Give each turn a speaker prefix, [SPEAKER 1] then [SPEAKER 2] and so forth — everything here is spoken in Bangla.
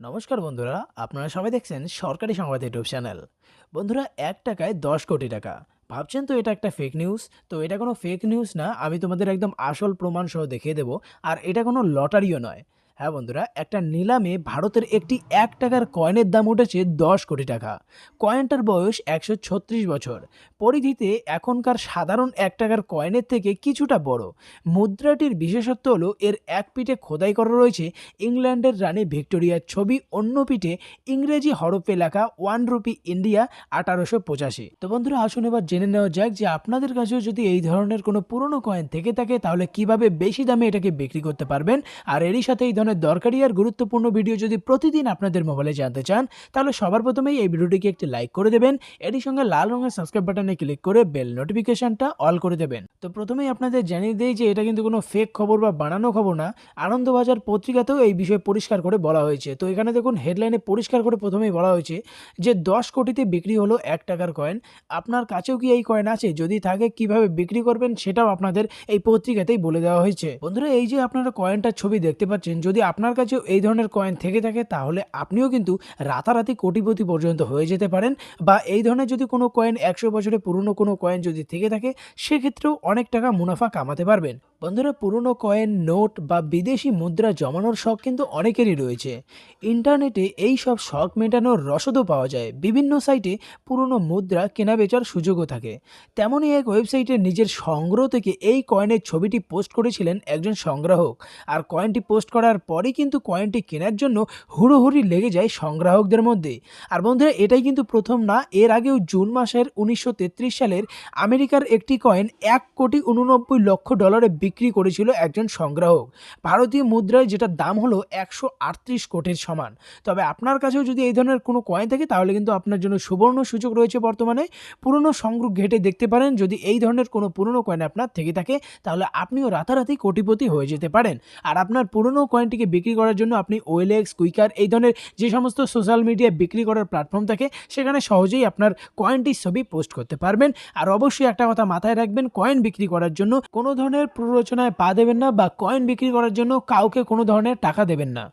[SPEAKER 1] নমস্কার বন্ধুরা, আপনারা সবাই দেখছেন সরকারি সংবাদ ইউটিউব চ্যানেল। বন্ধুরা, এক টাকায় দশ কোটি টাকা। ভাবছেন তো এটা একটা ফেক নিউজ তো এটা কোনো ফেক নিউজ না, আমি তোমাদের একদম আসল প্রমাণ সহ দেখিয়ে দেবো। আর এটা কোনো লটারিও নয়। হ্যাঁ বন্ধুরা, একটা নিলামে ভারতের একটি এক টাকার কয়েনের দাম উঠেছে দশ কোটি টাকা। কয়েনটার বয়স একশো ছত্রিশ বছর। পরিধিতে এখনকার সাধারণ এক টাকার কয়েনের থেকে কিছুটা বড়। মুদ্রাটির বিশেষত্ব হলো, এর এক পিঠে খোদাই করা রয়েছে ইংল্যান্ডের রানী ভিক্টোরিয়ার ছবি, অন্য পিঠে ইংরেজি হরফে লেখা ওয়ান রুপি ইন্ডিয়া আঠারোশো পঁচাশি। তো বন্ধুরা, আসুন এবার জেনে নেওয়া যাক যে আপনাদের কাছেও যদি এই ধরনের কোনো পুরনো কয়েন থেকে থাকে, তাহলে কীভাবে বেশি দামে এটাকে বিক্রি করতে পারবেন? আর এরই সাথে এই ধরনের দরকারি আর গুরুত্বপূর্ণ ভিডিও যদি প্রতিদিন আপনাদের মোবাইলে জানতে চান, তাহলে সবার প্রথমেই এই ভিডিওটিকে একটি লাইক করে দেবেন। এরই সঙ্গে লাল রঙের সাবস্ক্রাইব বাটনে ক্লিক করে বেল নোটিফিকেশনটা অল করে দেবেন। তো প্রথমেই আপনাদের জানিয়ে দেই যে এটা কিন্তু কোনো ফেক খবর বা বানানো খবর না, আনন্দবাজার পত্রিকাতেও এই বিষয়ে পরিষ্কার করে বলা হয়েছে। তো এখানে দেখুন হেডলাইনে পরিষ্কার করে প্রথমেই বলা হয়েছে যে, দশ কোটিতে বিক্রি হলো এক টাকার কয়েন আপনার কাছেও কি এই কয়েন আছে? যদি থাকে, কীভাবে বিক্রি করবেন? সেটাও আপনাদের এই পত্রিকাতেই বলে দেওয়া হয়েছে। বন্ধুরা, এই যে আপনারা কয়েনটার ছবি দেখতে পাচ্ছেন, যদি আপনার কাছেও এই ধরনের কয়েন থেকে থাকে, তাহলে আপনিও কিন্তু রাতারাতি কোটিপতি পর্যন্ত হয়ে যেতে পারেন। বা এই ধরনের যদি কোনো কয়েন একশো বছরে পুরনো কোনো কয়েন যদি থেকে থাকে, সেক্ষেত্রেও অনেক টাকা মুনাফা কামাতে পারবেন। বন্ধুরা, পুরনো কয়েন, নোট বা বিদেশি মুদ্রা জমানোর শখ কিন্তু অনেকেরই রয়েছে। ইন্টারনেটে এই সব শখ মেটানোর রসদও পাওয়া যায়। বিভিন্ন সাইটে পুরনো মুদ্রা কেনা বেচার সুযোগও থাকে। তেমনই এক ওয়েবসাইটে নিজের সংগ্রহ থেকে এই কয়েনের ছবিটি পোস্ট করেছিলেন একজন সংগ্রাহক। আর কয়েনটি পোস্ট করার পরই কিন্তু কয়েনটি কেনার জন্য হুড়োহুড়ি লেগে যায় সংগ্রাহকদের মধ্যে। আর বন্ধুরা, এটাই কিন্তু প্রথম না, এর আগেও জুন মাসের উনিশশো তেত্রিশ সালের আমেরিকার একটি কয়েন এক কোটি উননব্বই লক্ষ ডলারে বিক্রি করেছিল একজন সংগ্রাহক। ভারতীয় মুদ্রায় যেটার দাম হলো একশো আটত্রিশ কোটির সমান। তবে আপনার কাছেও যদি এই ধরনের কোনো কয়েন থাকে, তাহলে কিন্তু আপনার জন্য সুবর্ণ সুযোগ রয়েছে বর্তমানে। পুরনো সংগ্রহ ঘেটে দেখতে পারেন, যদি এই ধরনের কোনো পুরনো কয়েন আপনার থেকে থাকে, তাহলে আপনিও রাতারাতি কোটিপতি হয়ে যেতে পারেন। আর আপনার পুরনো কয়েনটিকে বিক্রি করার জন্য আপনি ওয়েলেক্স কুইকার এই ধরনের যে সমস্ত সোশ্যাল মিডিয়ায় বিক্রি করার প্ল্যাটফর্ম থাকে, সেখানে সহজেই আপনার কয়েনটির ছবি পোস্ট করতে পারবেন। আর অবশ্যই একটা কথা মাথায় রাখবেন কয়েন বিক্রি করার জন্য কোনো ধরনের প্ররোচনায় পা দেবেন না বা কয়েন বিক্রি করার জন্য কাউকে কোনো ধরনের টাকা দেবেন না।